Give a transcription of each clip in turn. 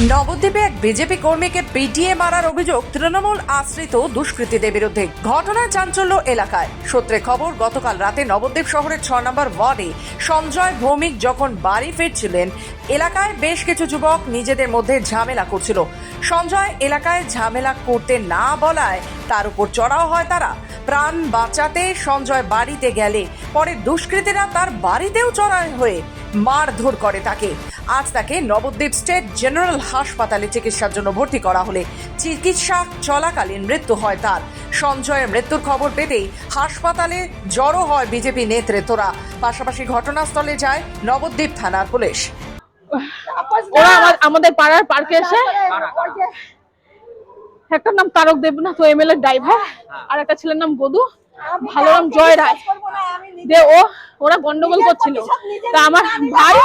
নবদ্বীপে এক বিজেপি কর্মীকে পিটিয়ে মারার অভিযোগ তৃণমূল আশ্রিত দুষ্কৃতীদের বিরুদ্ধে। ঘটনায় চাঞ্চল্য এলাকায়। সূত্রে খবর, গতকাল রাতে নবদ্বীপ শহরের ছ নম্বর ওয়ার্ডে সঞ্জয় ভৌমিক যখন বাড়ি ফিরছিলেন, এলাকায় বেশ কিছু যুবক নিজেদের মধ্যে ঝামেলা করছিল। সঞ্জয় এলাকায় ঝামেলা করতে না বলায় তার উপর চড়াও হয় তারা। প্রাণ বাঁচাতে সঞ্জয় বাড়িতে গেলে পরে দুষ্কৃতীরা তার বাড়িতেও চড়ায় হয়ে মারধর করে তাকে আজ তাকে নবদ্বীপ স্টেট জেনারেল হাসপাতালে চিকিৎসার জন্য ভর্তি করা হলে চিকিৎসা চলাকালীন মৃত্যু হয় তার সঞ্জয়ের মৃত্যুর খবর পেতেই হাসপাতালে জড়ো হয় বিজেপি নেতৃত্বরা পাশাপাশি ঘটনাস্থলে যায় নবদ্বীপ থানার পুলিশ ওরা আমাদের পাড়ার পার্কে এসে একটা নাম তারক দেবনাথ এম এল এর ড্রাইভার আর একটা ছেলের নাম গদু ভালো নাম জয় রায়। দে ও ওরা গন্ডগোল করছিল। তা আমার ভাই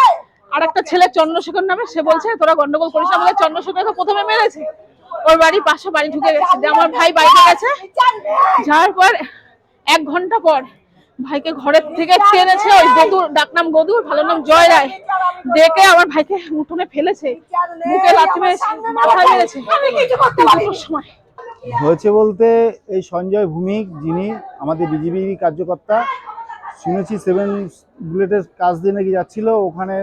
আর একটা ছেলে চন্দ্রশেখর নামে সে বলছে তোরা গন্ডগোল করিস আমাদের চন্দ্রশেখরকে প্রথমে মেরেছে। ওর বাড়ি পাশে বাড়ি ঢুকে গেছে। যে আমার ভাই বাইরে গেছে। যাওয়ার পর এক ঘণ্টা পর ভাইকে ঘরের থেকে টেনেছে ওই গদুর ডাকনাম গদুর ভালো নাম জয় রায় ডেকে আমার ভাইকে উঠোনে ফেলেছে, বুকে লাথি মেরেছে, মাথায় মেরেছে। সময়। হয়েছে বলতে এই সঞ্জয় ভূমিক, যিনি আমাদের বিজেপি কার্যকর্তা, শুনেছি সেভেন বুলেটের কাজ দিয়ে নাকি যাচ্ছিল, ওখানে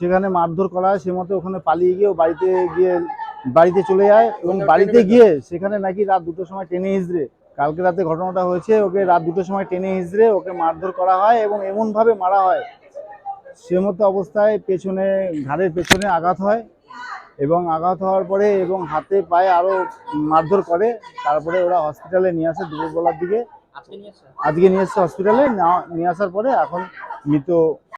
সেখানে মারধর করা হয় সে মতো ওখানে পালিয়ে গিয়ে বাড়িতে গিয়ে, বাড়িতে চলে যায় এবং বাড়িতে গিয়ে সেখানে নাকি রাত দুটোর সময় টেনে হিজড়ে কালকে রাতে ঘটনাটা হয়েছে ওকে রাত দুটোর সময় টেনে হিজড়ে ওকে মারধর করা হয় এবং এমনভাবে মারা হয়। সে মতো অবস্থায় পেছনে ঘাড়ের পেছনে আঘাত হয় এবং আঘাত হওয়ার পরে এবং হাতে পায়ে আরও মারধর করে। তারপরে ওরা হসপিটালে নিয়ে আসে দুপুরবেলার দিকে। আজকে নিয়ে এসছে? হসপিটালে নিয়ে আসার পরে এখন মৃত